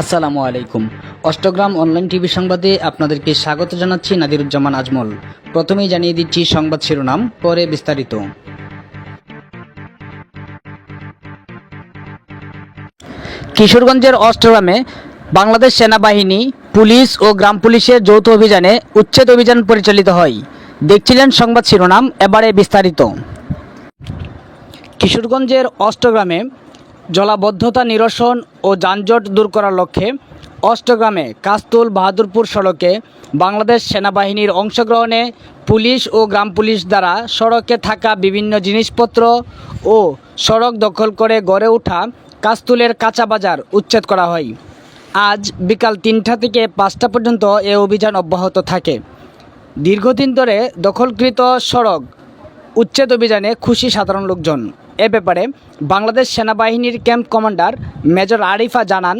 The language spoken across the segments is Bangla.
আসসালামু আলাইকুম। অষ্টগ্রাম অনলাইন টিভি সংবাদে আপনাদেরকে স্বাগত জানাচ্ছি নাদিরুজ্জামান আজমল। প্রথমেই জানিয়ে দিচ্ছি সংবাদ শিরোনাম, পরে বিস্তারিত। কিশোরগঞ্জের অষ্টগ্রামে বাংলাদেশ সেনাবাহিনী, পুলিশ ও গ্রাম পুলিশের যৌথ অভিযানে উচ্ছেদ অভিযান পরিচালিত হয়। দেখছিলেন সংবাদ শিরোনাম, এবারে বিস্তারিত। কিশোরগঞ্জের অষ্টগ্রামে জলাবদ্ধতা নিরসন ও যানজট দূর করার লক্ষ্যে অষ্টগ্রামে কাস্তুল বাহাদুরপুর সড়কে বাংলাদেশ সেনাবাহিনীর অংশগ্রহণে পুলিশ ও গ্রাম পুলিশ দ্বারা সড়কে থাকা বিভিন্ন জিনিসপত্র ও সড়ক দখল করে গড়ে ওঠা কাস্তুলের কাঁচা বাজার উচ্ছেদ করা হয়। আজ বিকাল তিনটা থেকে পাঁচটা পর্যন্ত এ অভিযান অব্যাহত থাকে। দীর্ঘদিন ধরে দখলকৃত সড়ক উচ্ছেদ অভিযানে খুশি সাধারণ লোকজন। এ ব্যাপারে বাংলাদেশ সেনাবাহিনীর ক্যাম্প কমান্ডার মেজর আরিফা জানান,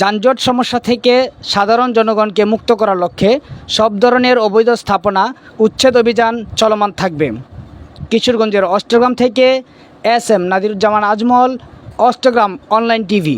যানজট সমস্যা থেকে সাধারণ জনগণকে মুক্ত করার লক্ষ্যে সব ধরনের অবৈধ স্থাপনা, উচ্ছেদ অভিযান চলমান থাকবে। কিশোরগঞ্জের অষ্টগ্রাম থেকে S M Nadiruzzaman Azmal, Ashtagram online TV.